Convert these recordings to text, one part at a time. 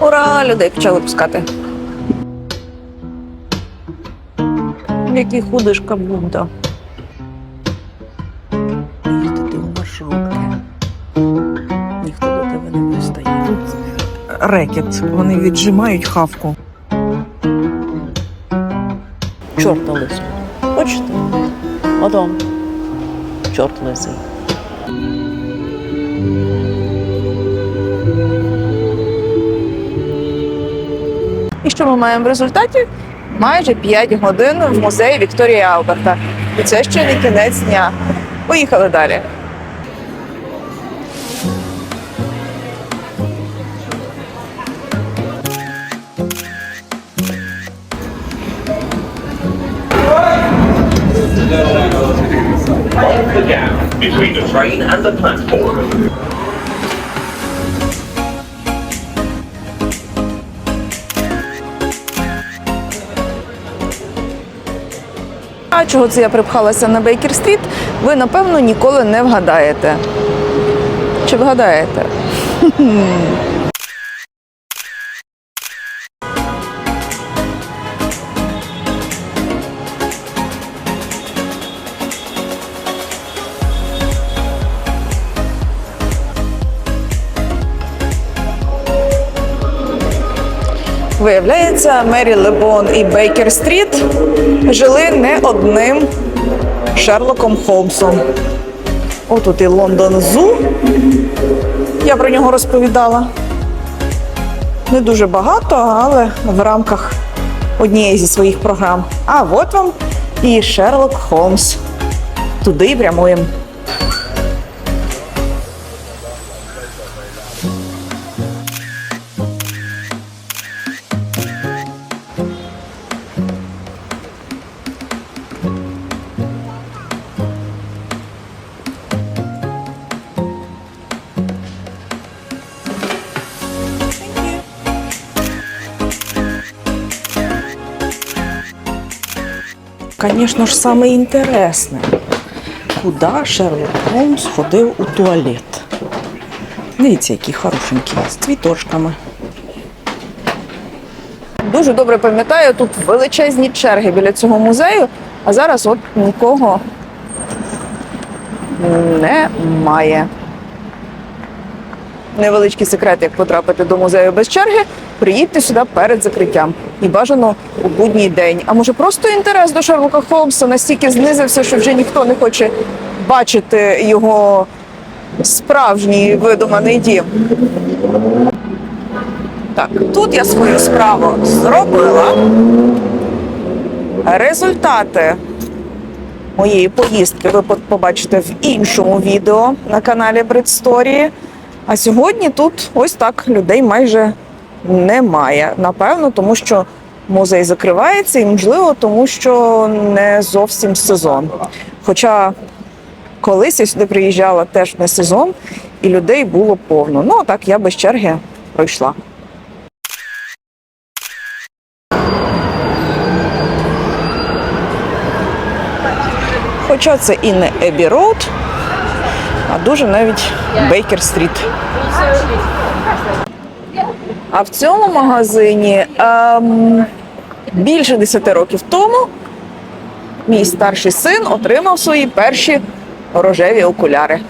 Ура! Людей почали пускати. Який худишка Будда. їздити в маршрутки. Ніхто до тебе не пристає. Рекет. Вони віджимають хавку. Чорта лису. Хочете? Отом. Чорт лисий. І що ми маємо в результаті? Майже 5 годин в музеї Вікторії Алберта. І це ще не кінець дня. Поїхали далі. between the train and the platform. Чого це я припхалася на Бейкер-стріт, ви напевно ніколи не вгадаєте. Чи вгадаєте? Виявляється, Мері Лебон і Бейкер Стріт жили не одним Шерлоком Холмсом. Отут і Лондон Зу. Я про нього розповідала. Не дуже багато, але в рамках однієї зі своїх програм. А от вам і Шерлок Холмс. Туди прямуємо. Звісно ж, саме інтересне, куди Шерлок Холмс ходив у туалет. Дивіться, які хорошенькі, з цвіточками. Дуже добре пам'ятаю, тут величезні черги біля цього музею, а зараз от нікого немає. Невеличкий секрет, як потрапити до музею без черги, приїдьте сюди перед закриттям. І бажано у будній день. А може просто інтерес до Шерлока Холмса настільки знизився, що вже ніхто не хоче бачити його справжній видуманий дім. Так, тут я свою справу зробила. Результати моєї поїздки ви побачите в іншому відео на каналі Бритсторії. А сьогодні тут ось так людей майже немає. Напевно, тому що музей закривається, і можливо, тому що не зовсім сезон. Хоча колись я сюди приїжджала теж не сезон, і людей було повно. Ну, так я без черги пройшла. Хоча це і не Ебі Роуд, а дуже навіть Бейкер Стріт. А в цьому магазині ем, більше 10 років тому мій старший син отримав свої перші рожеві окуляри.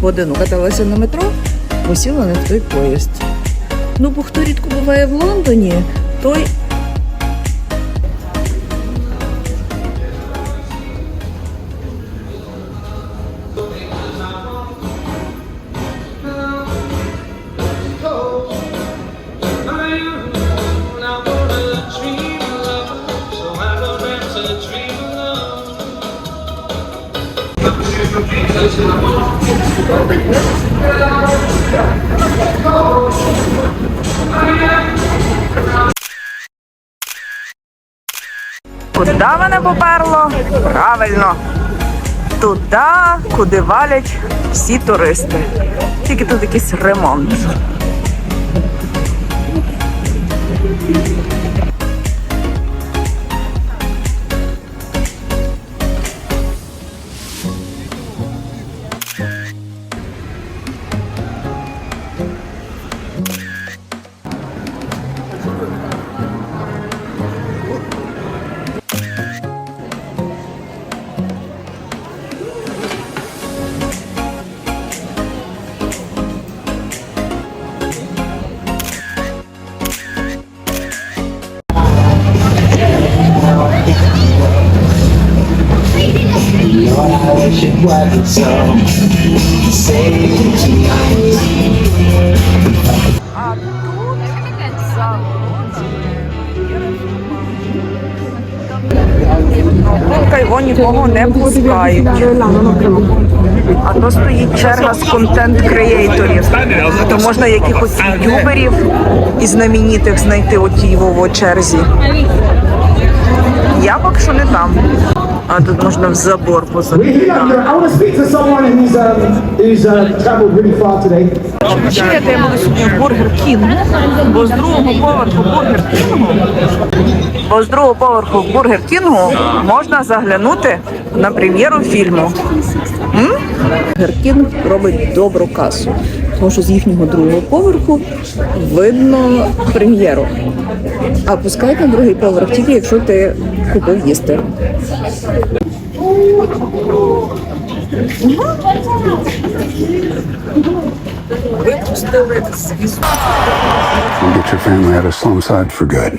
Годину каталася на метро, посіла не в той поїзд. Ну, бо хто рідко буває в Лондоні, той. Куди мене поперло? Правильно. Туди, куди валять всі туристи. Тільки тут якийсь ремонт. А тут Тут його нікого не пускають. А то стоїть черга з контент-креаторів. То можна якихось ютуберів і знаменитих знайти у тій черзі. Я поки що не там. А тут можна в забор someone who's um, uh, я буду сьогодні в Бургер Кінгу, бо з другого поверху Бургер Кінгу, бо з другого поверху в Бургер Кінгу можна заглянути на прем'єру фільму. Бургер Кінг робить добру касу, тому що з їхнього другого поверху видно прем'єру. А пускають на другий поверх тільки якщо ти купив їсти. Випустили get your family out of Slumside for good.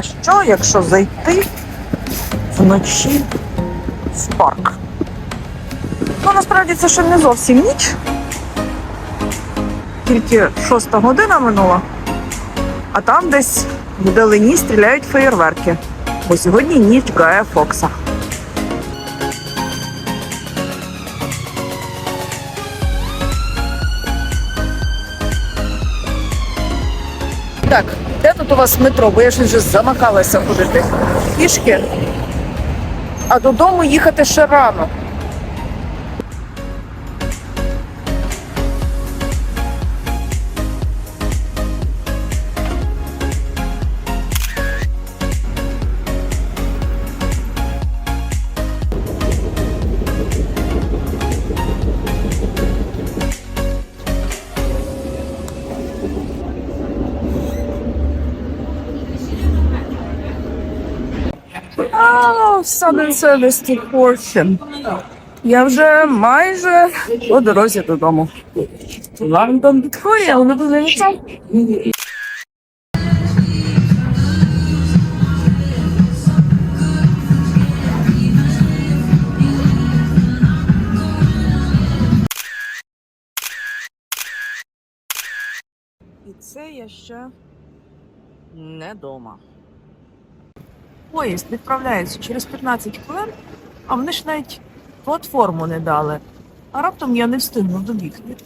А що, якщо зайти вночі в парк? Ну, насправді це ще не зовсім ніч. Тільки шоста година минула, а там десь вдалині стріляють феєрверки. Бо сьогодні ніч Гая Фокса. Де тут у вас метро? Бо я ж вже замахалася ходити пішки. А додому їхати ще рано. To Portion. Я вже майже по дорозі додому. Лондон Вікторія, місце. І це я ще не дома. Поїзд відправляється через 15 хвилин, а вони ж навіть платформу не дали. А раптом я не встигну добігти.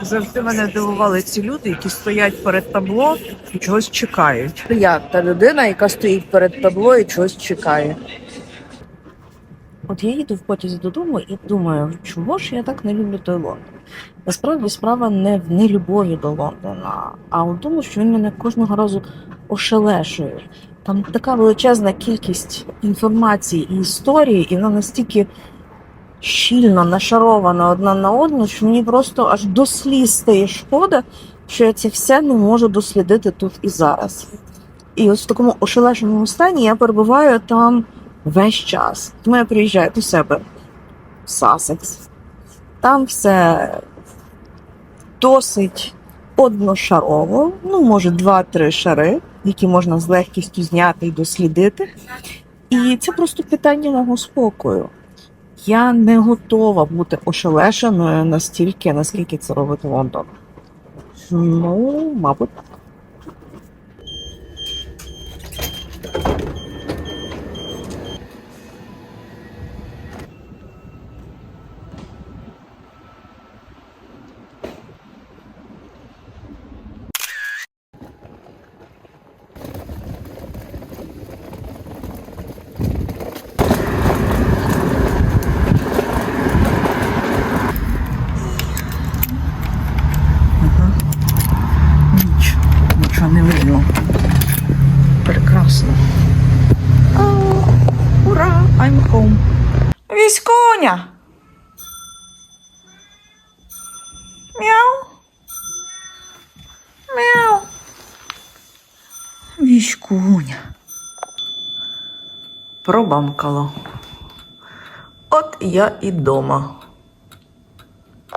Завжди мене дивували ці люди, які стоять перед табло і чогось чекають. Я та людина, яка стоїть перед табло і чогось чекає. От я їду в потязі додому і думаю, чого ж я так не люблю той Лондон? Насправді справа не в нелюбові до Лондона, а в тому, що він мене кожного разу ошелешує. Там така величезна кількість інформації і історії, і вона настільки щільно нашарована одна на одну, що мені просто аж до сліз стає шкода, що я це все не можу дослідити тут і зараз. І ось в такому ошелешеному стані я перебуваю там весь час. Тому я приїжджаю до себе в Сасекс. Там все досить одношарово, ну, може, два-три шари, які можна з легкістю зняти і дослідити. І це просто питання мого спокою. Я не готова бути ошелешеною настільки, наскільки це робить Лондон. Ну, мабуть. Ніч. Нічого не видно. Прекрасно. О, ура! I'm home. Віськуня. Мяу. Мяу. Віськуня. Пробамкало. От я і дома.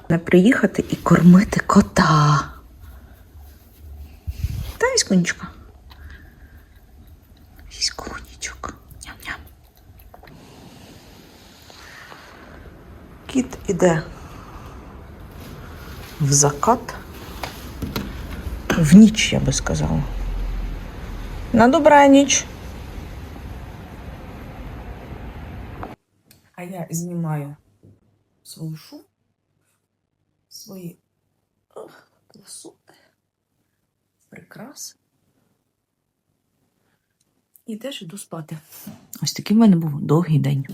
Не приїхати і кормити кота. Та віскунечка. Кіт іде в закат. В ніч, я би сказала. На добраніч. А я знімаю свою шу, свої красоти, прикраси. І теж іду спати. Ось такий в мене був довгий день.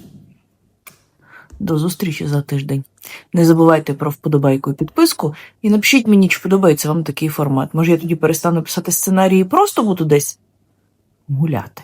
До зустрічі за тиждень. Не забувайте про вподобайку і підписку. І напишіть мені, чи подобається вам такий формат. Може, я тоді перестану писати сценарії і просто буду десь гуляти.